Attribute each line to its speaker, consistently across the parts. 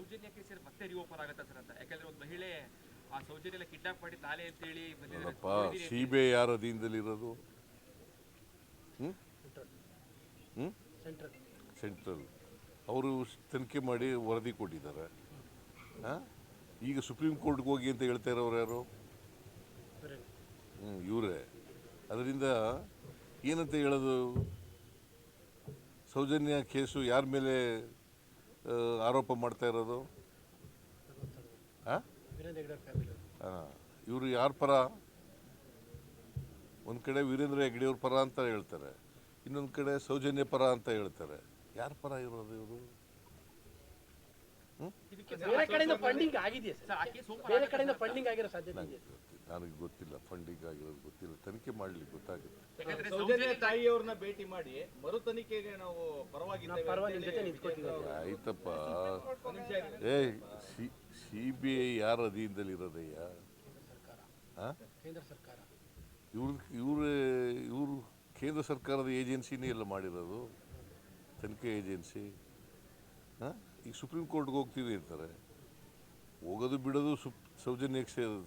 Speaker 1: ಸೌಜನ್ಯ ಕೇಸಲ್ಲಿ ಮತ್ತೆ ರಿಓಪನ್ ಆಗುತ್ತೆ ಸರ್ ಅಂತ. ಯಾಕಂದ್ರೆ ಒಂದು ಮಹಿಳೆ ಆ ಸೌಜನ್ಯ ಕಿಡ್ನಾಪ್ ಮಾಡಿ ತಾಳೆ ಅಂತೇಳಿ ಬಂದಿದ್ದಾರೆ
Speaker 2: ನೋಡಪ್ಪ ಸಿ ಬಿ ಐ ಯಾರ ಅಧೀನದಲ್ಲಿರೋದು
Speaker 3: ಸೆಂಟ್ರಲ್
Speaker 2: ಸೆಂಟ್ರಲ್ ಅವರು ತನಿಖೆ ಮಾಡಿ ವರದಿ ಕೊಟ್ಟಿದ್ದಾರೆ. ಹಾಂ? ಈಗ ಸುಪ್ರೀಂ ಕೋರ್ಟ್ಗೆ ಹೋಗಿ ಅಂತ ಹೇಳ್ತಾ ಇರೋರು ಯಾರು? ಹ್ಞೂ ಇವರೇ. ಅದರಿಂದ ಏನಂತ ಹೇಳೋದು? ಸೌಜನ್ಯ ಕೇಸು ಯಾರ ಮೇಲೆ ಆರೋಪ ಮಾಡ್ತಾ ಇರೋದು? ಇವರು ಯಾರ ಪರ? ಒಂದು ಕಡೆ ವೀರೇಂದ್ರ ಹೆಗ್ಡೆಯವ್ರ ಪರ ಅಂತ ಹೇಳ್ತಾರೆ. ಇನ್ನೊಂದು ಕಡೆ ಸೌಜನ್ಯ ಪರ ಅಂತ ಹೇಳ್ತಾರೆ. ಯಾರ ಪರ ಇರೋದು ಇವರು?
Speaker 3: ಬೇರೆ ಕಡೆಯಿಂದ ಫಂಡಿಂಗ್ ಆಗಿದೆಯಾ
Speaker 1: ಸರ್?
Speaker 3: ಬೇರೆ ಕಡೆಯಿಂದ ಫಂಡಿಂಗ್ ಆಗಿರೋ ಸಾಧ್ಯತೆ
Speaker 2: ನನಗೆ ಗೊತ್ತಿಲ್ಲ ಫಂಡಿಂಗ್ ಆಗಿರೋದು ಗೊತ್ತಿಲ್ಲ ತನಿಖೆ ಮಾಡ್ಲಿಕ್ಕೆ ಗೊತ್ತಾಗುತ್ತೆ.
Speaker 4: ಸೌಜನ್ಯ ತಾಯಿಯವ್ರನ್ನ ಭೇಟಿ ಮಾಡಿ ಮರು ತನಿಖೆಗೆ ನಾವು ಪರವಾಗಿಲ್ಲ
Speaker 2: ಆಯ್ತಪ್ಪ. A C C B I ಯಾರ ಅಧೀನದಲ್ಲಿರೋದಯ್ಯ
Speaker 3: ಸರ್ಕಾರ
Speaker 2: ಹಾಂ
Speaker 3: ಕೇಂದ್ರ ಸರ್ಕಾರ.
Speaker 2: ಇವ್ರ ಇವ್ರ ಇವರು ಕೇಂದ್ರ ಸರ್ಕಾರದ ಏಜೆನ್ಸಿನೇ ಎಲ್ಲ ಮಾಡಿರೋದು ತನಿಖೆ ಏಜೆನ್ಸಿ. ಹಾಂ ಈಗ ಸುಪ್ರೀಂ ಕೋರ್ಟ್ಗೆ ಹೋಗ್ತೀವಿ ಅಂತಾರೆ. ಹೋಗೋದು ಬಿಡೋದು ಸುಪ್ ಸೌಜನ್ಯಕ್ಕೆ ಸೇರೋದು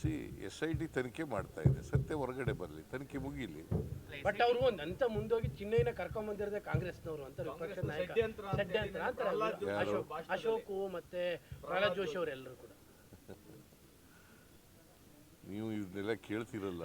Speaker 2: ಸಿ ಎಸ್ ಐ ಡಿ ತನಿಖೆ ಮಾಡ್ತಾ ಇದೆ. ಸತ್ಯ ಹೊರಗಡೆ ಬರಲಿ ತನಿಖೆ ಮುಗಿಲಿ.
Speaker 3: ಬಟ್ ಅವರು ಒಂದು ಅಂತ ಮುಂದೋಗಿ ಚಿನ್ನೈನ ಕರ್ಕೊಂಡ್ ಬಂದಿರೋದೇ ಕಾಂಗ್ರೆಸ್ನವರು ಅಂತ ವಿಪಕ್ಷ ನಾಯಕ.
Speaker 4: ಷಡ್ಯಂತ್ರ
Speaker 3: ಅಂತಾರೆ ಅಶೋಕು ಅಶೋಕ್ ಮತ್ತೆ ಪ್ರಹ್ಲಾದ್ ಜೋಶಿ ಅವರೆಲ್ಲರೂ ಕೂಡ.
Speaker 2: ನೀವು ಇದನ್ನೆಲ್ಲ ಕೇಳ್ತಿರಲ್ಲ.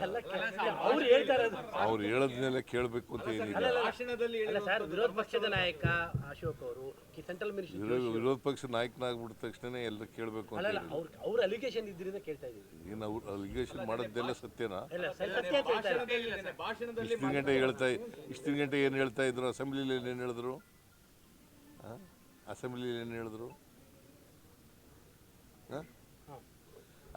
Speaker 3: ಅವ್ರು ಹೇಳದ್ನೆಲ್ಲ ಕೇಳ್ಬೇಕು
Speaker 2: ಅವ್ರು ಹೇಳೋದನ್ನೆಲ್ಲ ಕೇಳಬೇಕು ಅಂತ ಏನಿಲ್ಲ.
Speaker 4: ಭಾಷಣದಲ್ಲಿ
Speaker 3: ಅಲ್ಲ. ಸರ್ ವಿರೋಧ ಪಕ್ಷದ ನಾಯಕ ಅಶೋಕ್ ಅವರು ಸೆಂಟ್ರಲ್ ಮಿನಿಸ್ಟರ್
Speaker 2: ವಿರೋಧ ವಿರೋಧ ಪಕ್ಷ ನಾಯಕನಾಗ್ಬಿಟ್ಟ ತಕ್ಷಣ ಎಲ್ಲ ಕೇಳಬೇಕು ಅಂತ
Speaker 3: ಅಲ್ಲ ಅವ್ರ ಅವ್ರ ಅಲಿಗೇಷನ್ ಇದ್ರಿಂದ ಕೇಳ್ತಾ ಇದ್ದೀವಿ.
Speaker 2: ಏನು ಅವ್ರು ಅಲಿಗೇಷನ್ ಮಾಡೋದೆಲ್ಲ ಸತ್ಯನಾ?
Speaker 3: ಇಲ್ಲ ಸರ್ ಸತ್ಯ ಅಂತ ಹೇಳ್ತಾ ಇರೋದು.
Speaker 4: ಭಾಷಣದಲ್ಲಿ ಭಾಷಣದಲ್ಲಿ
Speaker 2: ಇಷ್ಟಿನ ಗಂಟೆ ಹೇಳ್ತಾ ಇಷ್ಟು ಗಂಟೆ ಏನು ಹೇಳ್ತಾ ಇದ್ರು? ಅಸೆಂಬ್ಲಿಲಿ ಏನು ಹೇಳಿದ್ರು? ಅಸೆಂಬ್ಲಿಲಿ ಏನು ಹೇಳಿದ್ರು?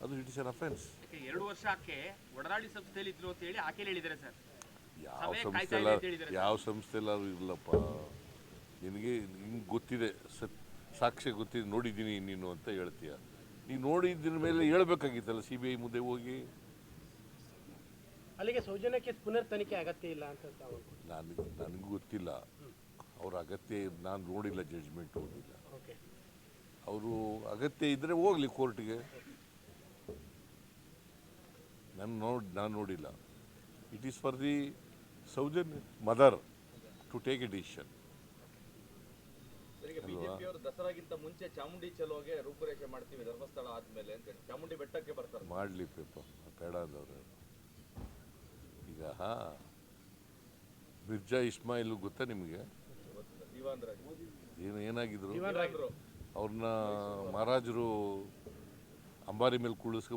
Speaker 2: ಅದು ಜುಡಿಷಿಯಲ್ ಅಫೆನ್ಸ್
Speaker 1: ಎರಡು ವರ್ಷ ಆಕೆ ಒಡನಾಡಿ ಸಂಸ್ಥೆಯಲ್ಲಿ ಇದ್ರು ಅಂತ ಹೇಳಿ ಆಕೆ ಹೇಳಿದ್ದಾರೆ ಸರ್.
Speaker 2: ಯಾವ ಸಂಸ್ಥೆ ಯಾವ ಸಂಸ್ಥೆಲ್ಲಾದ್ರೂ ಇರಲಪ್ಪ ನಿನಗೆ ನಿಂಗೆ ಗೊತ್ತಿದೆ ಸತ್ ಸಾಕ್ಷ್ಯ ಗೊತ್ತಿದೆ ನೋಡಿದ್ದೀನಿ ನೀನು ಅಂತ ಹೇಳ್ತೀಯ. ನೀನು ನೋಡಿದ್ರ ಮೇಲೆ ಹೇಳ್ಬೇಕಾಗಿತ್ತಲ್ಲ ಸಿ ಬಿ ಐ ಮುಂದೆ ಹೋಗಿ?
Speaker 3: ಅಲ್ಲಿಗೆ ಸೌಜನ್ಯಕ್ಕೆ ಪುನರ್ ತನಿಖೆ ಅಗತ್ಯ ಇಲ್ಲ ಅಂತ
Speaker 2: ನನಗೆ ನನಗೂ ಗೊತ್ತಿಲ್ಲ. ಅವ್ರ ಅಗತ್ಯ ನಾನು ನೋಡಿಲ್ಲ ಜಡ್ಜ್ಮೆಂಟ್ ಹೋಗಿಲ್ಲ
Speaker 3: ಓಕೆ.
Speaker 2: ಅವರು ಅಗತ್ಯ ಇದ್ದರೆ ಹೋಗಲಿ ಕೋರ್ಟ್ಗೆ ನಾನು ನೋಡಿ ನಾನು ನೋಡಿಲ್ಲ. It is for the ಸೌಜನ್ mother to take a decision
Speaker 4: ದಸರಾಗಿಂತ ಮುಂಚೆ ಚಾಮುಂಡಿ ಚಲೋಗೆ ರೂಪುರೇಷೆ ಮಾಡ್ತೀವಿ ಧರ್ಮಸ್ಥಳ ಆದ್ಮೇಲೆ ಅಂತ ಚಾಮುಂಡಿ ಬೆಟ್ಟಕ್ಕೆ ಬರ್ತಾರೆ.
Speaker 2: ಮಾಡಲಿ ಪೇಪ ಬೇಡ ಅಂದವ್ರೆ. ಈಗ ಮಿರ್ಜಾ ಇಸ್ಮಾಯಿಲ್ ಗೊತ್ತಾ ನಿಮಗೆ? ಏನು ಏನಾಗಿದ್ರು? ಅವ್ರನ್ನ ಮಹಾರಾಜರು ಅಂಬಾರಿ ಮೇಲೆ ಕುಳಿಸ್ಕೊ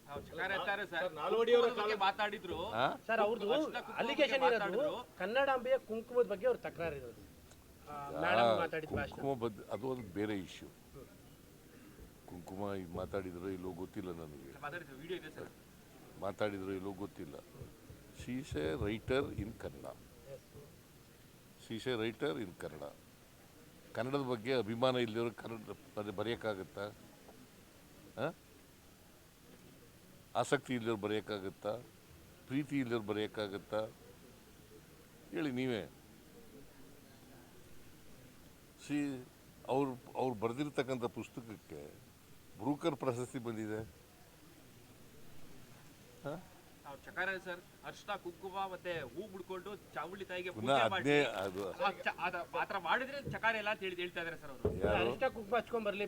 Speaker 1: ಸರ್
Speaker 4: ಸರ್, ನಾಲ್ವಡಿಯವರ
Speaker 1: ಕುಂಕುಮದ ಬಗ್ಗೆ ಮಾತಾಡಿದ್ರು?
Speaker 3: ಸರ್ ಅವ್ರದ್ದು ಅಲಿಗೇಷನ್ ಇರೋದು
Speaker 1: ಮಾತಾಡಿದ್ರು.
Speaker 3: ಕನ್ನಡಾಂಬೆಯ ಕುಂಕುಮದ ಬಗ್ಗೆ ಅವ್ರ ತಕರಾರು ಇರೋದು
Speaker 2: ಕುಂಕುಮ ಬದ್ ಅದು ಒಂದು ಬೇರೆ ಇಶ್ಯೂ ಕುಂಕುಮ ಇದು ಮಾತಾಡಿದ್ರು ಇಲ್ಲೋ ಗೊತ್ತಿಲ್ಲ ನನಗೆ.
Speaker 1: ಮಾತಾಡಿದ್ರು ವಿಡಿಯೋ ಇದೆ ಸರ್.
Speaker 2: ಮಾತಾಡಿದ್ರು ಇಲ್ಲೋ ಗೊತ್ತಿಲ್ಲ. She's a writer in Kannada she's a writer in Kannada ಕನ್ನಡದ ಬಗ್ಗೆ ಅಭಿಮಾನ ಇಲ್ಲಿರೋ ಕನ್ನಡ ಬರೆ- ಬರೆಯೋಕ್ಕಾಗತ್ತಾ? ಆ? ಆಸಕ್ತಿ ಇಲ್ಲದವ್ರು ಬರೆಯೋಕ್ಕಾಗುತ್ತಾ? ಪ್ರೀತಿ ಇಲ್ಲದವ್ರು ಬರೆಯೋಕ್ಕಾಗುತ್ತಾ? ಹೇಳಿ ನೀವೇ. ಸಿ ಅವ್ರು ಅವ್ರು ಬರೆದಿರ್ತಕ್ಕಂಥ ಪುಸ್ತಕಕ್ಕೆ ಬ್ರೂಕರ್ ಪ್ರಶಸ್ತಿ ಬಂದಿದೆ. ಹಾಂ?
Speaker 1: ನಾವು ಚಕಾರ ಸರ್ ಅರ್ಶಿನ ಕುಂಕುಮ ಮತ್ತೆ ಹೂ ಬಿಡ್ಕೊಂಡು ಚಾಮುಂಡಿ ತಾಯಿಗೆ ಪಾತ್ರ ಮಾಡಿದ್ರೆ ಚಕಾರ ಎಲ್ಲ ಅಂತ ಹೇಳಿ ಹೇಳ್ತಾ ಇದಾರೆ ಸರ್ ಅವರು.
Speaker 3: ಅರಿಷ್ಟ ಕುಂಕುಮ ಹಚ್ಕೊಂಡ್ ಬರ್ಲಿ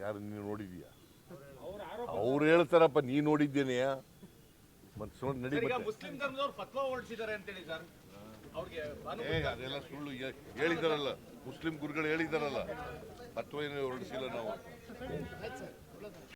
Speaker 2: ಯಾರು ನೀನು ನೋಡಿದ್ಯಾ?
Speaker 5: ಅವ್ರ
Speaker 2: ಹೇಳ್ತಾರಪ್ಪ ನೀ ನೋಡಿದ್ದೇನೆ. ಮತ್ತೆ ನೋಡಿ ನಡಿ
Speaker 4: ಸರ್, ಈಗ
Speaker 2: ಮತ್ತೆ.
Speaker 4: ಮುಸ್ಲಿಂ ಧರ್ಮದವ್ರು ಫತ್ವಾ ಹೊರಡಿಸಿದ್ದಾರೆ ಅಂತೇಳಿ ಸರ್. ಅವ್ರಿಗೆ
Speaker 2: ಅದೆಲ್ಲ ಸುಳ್ಳು. ಹೇಳಿದಾರಲ್ಲ. ಮುಸ್ಲಿಂ ಗುರುಗಳು ಹೇಳಿದಾರಲ್ಲ. ಫತ್ವ ಏನು ಹೊರಡಿಸಿಲ್ಲ ನಾವು.